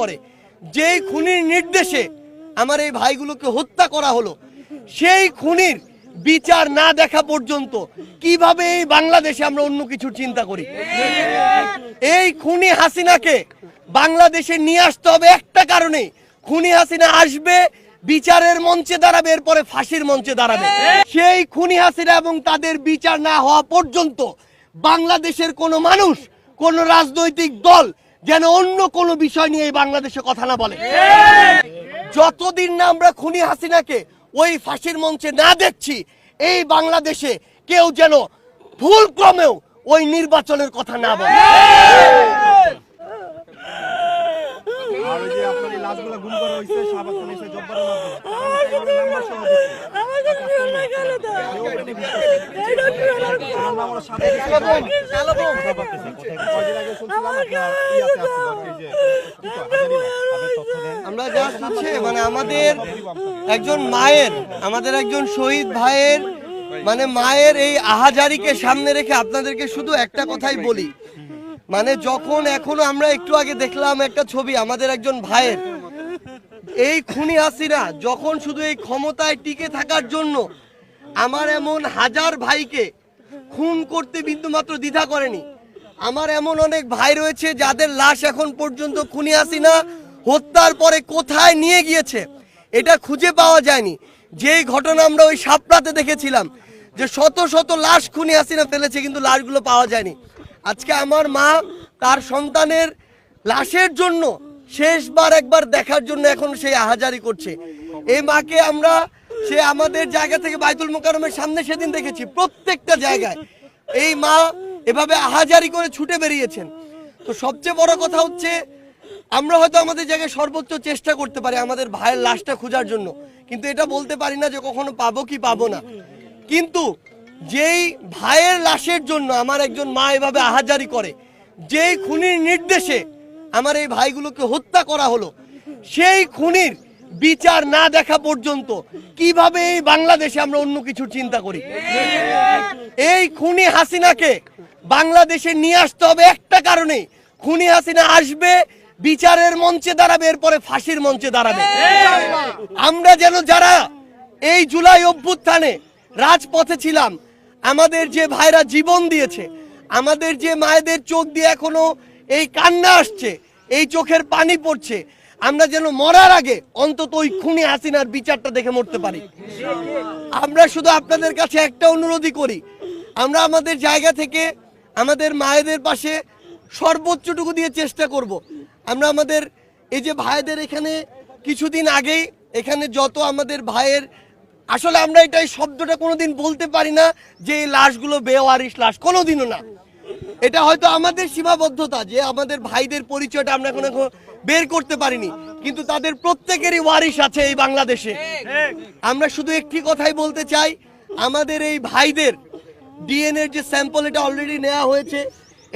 করে। যেই খুনির নির্দেশে আমার এই ভাইগুলোকে হত্যা করা হলো, সেই খুনির বিচার না দেখা পর্যন্ত কীভাবে এই বাংলাদেশে আমরা অন্য কিছু চিন্তা করি? এই খুনি হাসিনাকে বাংলাদেশে নিয়ে আসতে হবে একটা কারণে খুনি হাসিনা আসবে, বিচারের মঞ্চে দাঁড়াবে, এরপরে ফাঁসির মঞ্চে দাঁড়াবে। সেই খুনি হাসিনা এবং তাদের বিচার না হওয়া পর্যন্ত বাংলাদেশের কোনো মানুষ, কোন রাজনৈতিক দল যেন অন্য কোনো বিষয় নিয়ে এই বাংলাদেশে কথা না বলে। যতদিন না আমরা খুনি হাসিনাকে ওই ফাঁসির মঞ্চে না দেখছি এই বাংলাদেশে কেউ যেন ভুল ক্রমেও ওই নির্বাচনের কথা না বলে। লাশগুলো গুম করা হয়েছে শাহবাগ আমার যে হচ্ছে মানে আমাদের একজন মায়ের আমাদের একজন শহীদ ভাইয়ের মানে মায়ের এই আহাজারিকে সামনে রেখে আপনাদেরকে শুধু একটা কথাই বলি মানে যখন এখনও আমরা একটু আগে দেখলাম একটা ছবি আমাদের একজন ভাইয়ের এই খুনি হাসিনা যখন শুধু এই ক্ষমতায় টিকে থাকার জন্য আমার এমন হাজার ভাইকে খুন করতে বিন্দুমাত্র দ্বিধা করেনি। আমার এমন অনেক ভাই রয়েছে যাদের লাশ এখন পর্যন্ত খুনি হাসিনা হত্যার পরে কোথায় নিয়ে গিয়েছে এটা খুঁজে পাওয়া যায়নি। যেই ঘটনা আমরা ওই সাপড়াতে দেখেছিলাম যে শত শত লাশ খুনি হাসিনা ফেলেছে কিন্তু লাশগুলো পাওয়া যায়নি। আজকে আমার মা তার সন্তানের লাশের জন্য শেষবার একবার দেখার জন্য এখন সেই আহাজারি করছে। এই মাকে আমরা সে আমাদের জায়গা থেকে বাইতুল মোকারমের সামনে সেদিন দেখেছি, প্রত্যেকটা জায়গায়। এই মা এভাবে আহাজারি করে ছুটে বেরিয়েছেন। তো সবচেয়ে বড় কথা হচ্ছে, আমরা হয়তো আমাদের জায়গায় সর্বোচ্চ চেষ্টা করতে পারি আমাদের ভাইয়ের লাশটা খোঁজার জন্য, কিন্তু এটা বলতে পারি না যে কখনো পাবো কি পাবো না। কিন্তু যেই ভাইয়ের লাশের জন্য আমার একজন মা এভাবে আহাজারি করে, যেই খুনির নির্দেশে আমার এই ভাইগুলোকে হত্যা করা হলো, সেই খুনির বিচার না দেখা পর্যন্ত কীভাবে এই বাংলাদেশে আমরা অন্য কিছু চিন্তা করি? এই খুনি হাসিনাকে বাংলাদেশে নিয়ে আসতে হবে একটা কারণে খুনি হাসিনা আসবে, বিচারের মঞ্চে দাঁড়াবে, এরপরে ফাঁসির মঞ্চে দাঁড়াবে। আমরা যেন যারা এই জুলাই অভ্যুত্থানে রাজপথে ছিলাম, আমাদের যে ভাইরা জীবন দিয়েছে, আমাদের যে মায়েদের চোখ দিয়ে এখনও এই কান্না আসছে, এই চোখের পানি পড়ছে আমরা যেন মরার আগে অন্তত ওই খুনি হাসিনার বিচারটা দেখে মরতে পারি আমরা শুধু আপনাদের কাছে একটা অনুরোধই করি, আমরা আমাদের জায়গা থেকে আমাদের মায়েদের পাশে সর্বোচ্চটুকু দিয়ে চেষ্টা করব। আমরা আমাদের এই যে ভাইদের এখানে কিছুদিন আগেই, এখানে যত আমাদের ভাইয়ের, আসলে আমরা এটা এই শব্দটা কোনোদিন বলতে পারি না যে লাশগুলো বেওয়ারিশ লাশ, কোনোদিনও না এটা হয়তো আমাদের সীমাবদ্ধতা যে আমাদের ভাইদের পরিচয়টা আমরা এখন বের করতে পারিনি। কিন্তু তাদের প্রত্যেকেরই ওয়ারিশ আছে এই বাংলাদেশে। আমরা শুধু একটি কথাই বলতে চাই, আমাদের এই ভাইদের ডিএনএর যে স্যাম্পল এটা অলরেডি নেওয়া হয়েছে,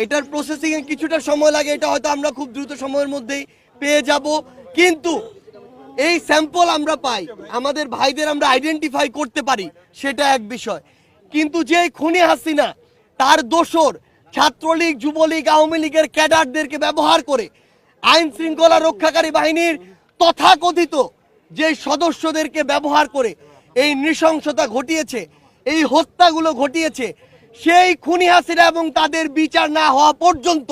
এটার প্রসেসিং এ কিছুটা সময় লাগে, এটা হয়তো আমরা খুব দ্রুত সময়ের মধ্যেই পেয়ে যাব। কিন্তু এই স্যাম্পল আমরা পাই, আমাদের ভাইদের আমরা আইডেন্টিফাই করতে পারি, সেটা এক বিষয়। কিন্তু যে খুনি হাসিনা, তার দোসর ছাত্রলীগ যুবলীগ আওয়ামী লীগের ক্যাডারদেরকে ব্যবহার করে আইন শৃঙ্খলা রক্ষাকারী বাহিনীর তথাকথিত যে সদস্যদেরকে ব্যবহার করে এই নৃশংসতা ঘটিয়েছে এই হত্যাগুলো ঘটিয়েছে সেই খুনি হাসিনা এবং তাদের বিচার না হওয়া পর্যন্ত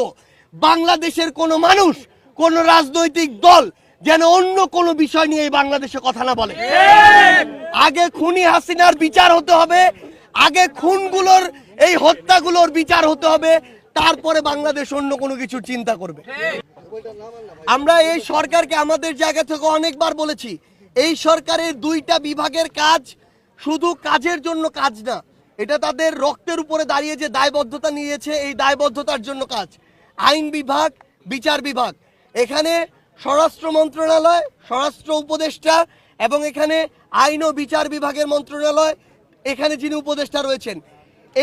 বাংলাদেশের কোনো মানুষ কোন রাজনৈতিক দল যেন অন্য কোনো বিষয় নিয়ে এই বাংলাদেশে কথা না বলে। আগে খুনি হাসিনার বিচার হতে হবে আগে খুনগুলোর এই হত্যাগুলোর বিচার হতে হবে, তারপরে বাংলাদেশ অন্য কোনো কিছুর চিন্তা করবে। আমরা এই সরকারকে আমাদের জায়গা থেকে অনেকবার বলেছি, এই সরকারের দুইটা বিভাগের কাজ শুধু কাজের জন্য কাজ না, এটা তাদের রক্তের উপরে দাঁড়িয়ে যে দায়বদ্ধতা নিয়েছে, এই দায়বদ্ধতার জন্য কাজ। আইন বিভাগ, বিচার বিভাগ। এখানে স্বরাষ্ট্র মন্ত্রণালয়, স্বরাষ্ট্র উপদেষ্টা এবং এখানে আইন ও বিচার বিভাগের মন্ত্রণালয়, এখানে যিনি উপদেষ্টা রয়েছেন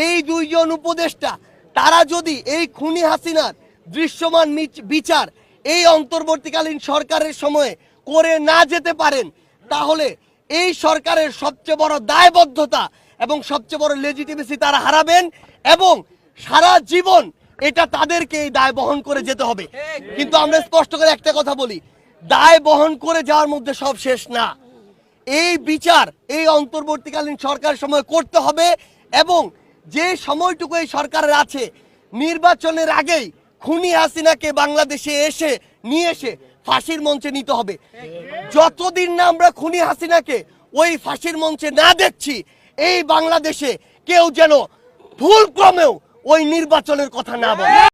এই দুইজন উপদেষ্টা, তারা যদি এই খুনি হাসিনার দৃশ্যমান বিচার এই অন্তর্বর্তীকালীন সরকারের সময়ে করে না যেতে পারেন, তাহলে এই সরকারের সবচেয়ে বড় দায়বদ্ধতা এবং সবচেয়ে বড় লেজিটিমেসি তারা হারাবেন এবং সারা জীবন এটা তাদেরকে এই দায় বহন করে যেতে হবে। কিন্তু আমরা স্পষ্ট করে একটা কথা বলি, দায় বহন করে যাওয়ার মধ্যে সব শেষ না। এই বিচার এই অন্তর্বর্তীকালীন সরকার সময় করতে হবে এবং যে সময়টুকু এই সরকারের আছে, নির্বাচনের আগেই খুনি হাসিনাকে বাংলাদেশে এসে, নিয়ে এসে ফাঁসির মঞ্চে নিতে হবে। যতদিন না আমরা খুনি হাসিনাকে ওই ফাঁসির মঞ্চে না দেখছি, এই বাংলাদেশে কেউ যেন ভুল ক্রমেও ওই নির্বাচনের কথা না বলে।